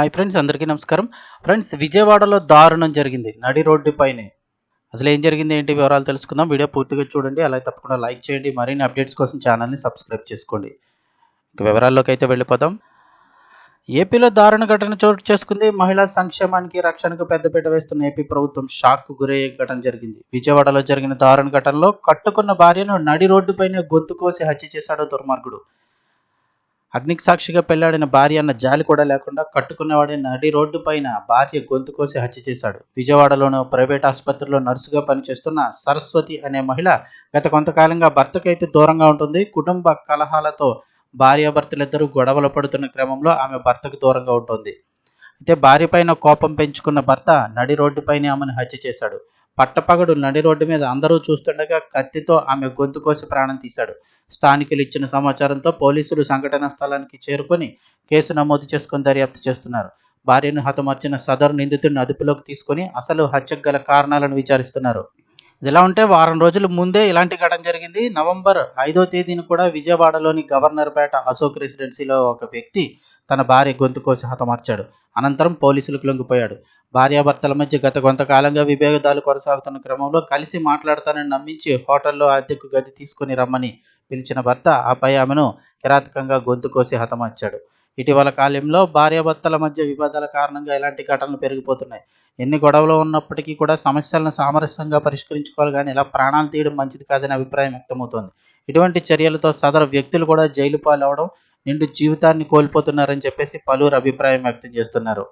Hi friends అందరికీ నమస్కారం. Friends విజయవాడలో దారుణం జరిగింది. నడి రోడ్డు పైనే. అసలు ఏం జరిగింది ఏంటి వివరాలు తెలుసుకుందాం. వీడియో పూర్తిగా చూడండి. అలాగే తప్పకుండా లైక్ చేయండి. మరిన్ని అప్డేట్స్ కోసం ఛానల్ని సబ్స్క్రైబ్ చేసుకోండి. ఇక వివరాల్లోకి అయితే వెళ్ళిపోదాం. ఏపీలో దారుణ ఘటన చోటు చేసుకుంది. మహిళా సంక్షేమానికి రక్షణకు పెద్దపీట వేస్తున్న ఏపీ ప్రభుత్వం షాక్కు గురయ్యే ఘటన జరిగింది. విజయవాడలో జరిగిన దారుణ ఘటనలో కట్టుకున్న భార్యను నడి రోడ్డుపైనే గొంతు కోసి హత్య చేశాడు దుర్మార్గుడు. అగ్నికి సాక్షిగా పెళ్ళాడిన భార్య అన్న జాలి కూడా లేకుండా కట్టుకున్నవాడే నడి రోడ్డు పైన భార్య గొంతు కోసి హత్య చేశాడు. విజయవాడలోని ప్రైవేట్ ఆసుపత్రిలో నర్సుగా పనిచేస్తున్న సరస్వతి అనే మహిళ గత కొంతకాలంగా భర్తకైతే దూరంగా ఉంటుంది. కుటుంబ కలహాలతో భార్యాభర్తలిద్దరూ గొడవలు పడుతున్న క్రమంలో ఆమె భర్తకు దూరంగా ఉంటుంది. అయితే భార్య పైన కోపం పెంచుకున్న భర్త నడి రోడ్డుపైనే ఆమెను హత్య చేశాడు. పట్టపగడు నడి రోడ్డు మీద అందరూ చూస్తుండగా కత్తితో ఆమె గొంతు కోసి ప్రాణం తీశాడు. స్థానికులు ఇచ్చిన సమాచారంతో పోలీసులు సంఘటనా స్థలానికి చేరుకొని కేసు నమోదు చేసుకుని దర్యాప్తు చేస్తున్నారు. భార్యను హతమార్చిన సదరు నిందితుడిని అదుపులోకి తీసుకొని అసలు హత్యకు గల కారణాలను విచారిస్తున్నారు. ఇదిలా ఉంటే వారం రోజుల ముందే ఇలాంటి ఘటన జరిగింది. నవంబర్ ఐదో తేదీని కూడా విజయవాడలోని గవర్నర్ పేట అశోక్ రెసిడెన్సీలో ఒక వ్యక్తి తన భార్య గొంతు కోసి హతమార్చాడు. అనంతరం పోలీసులకు లొంగిపోయాడు. భార్యాభర్తల మధ్య గత కొంతకాలంగా విభేదాలు కొనసాగుతున్న క్రమంలో కలిసి మాట్లాడతానని నమ్మించి హోటల్లో అద్దెకు గది తీసుకుని రమ్మని పిలిచిన భర్త ఆపై ఆమెను కిరాతకంగా గొంతు కోసి హతమార్చాడు. ఇటీవల కాలంలో భార్యాభర్తల మధ్య వివాదాల కారణంగా ఇలాంటి ఘటనలు పెరిగిపోతున్నాయి. ఎన్ని గొడవలు ఉన్నప్పటికీ కూడా సమస్యలను సామరస్యంగా పరిష్కరించుకోవాలి కానీ ఇలా ప్రాణాలు తీయడం మంచిది కాదనే అభిప్రాయం వ్యక్తమవుతోంది. ఇటువంటి చర్యలతో సదరు వ్యక్తులు కూడా జైలు పాలవడం నిండు జీవితాన్ని కోల్పోతున్నారని చెప్పేసి పలువురు అభిప్రాయం వ్యక్తం చేస్తున్నారు.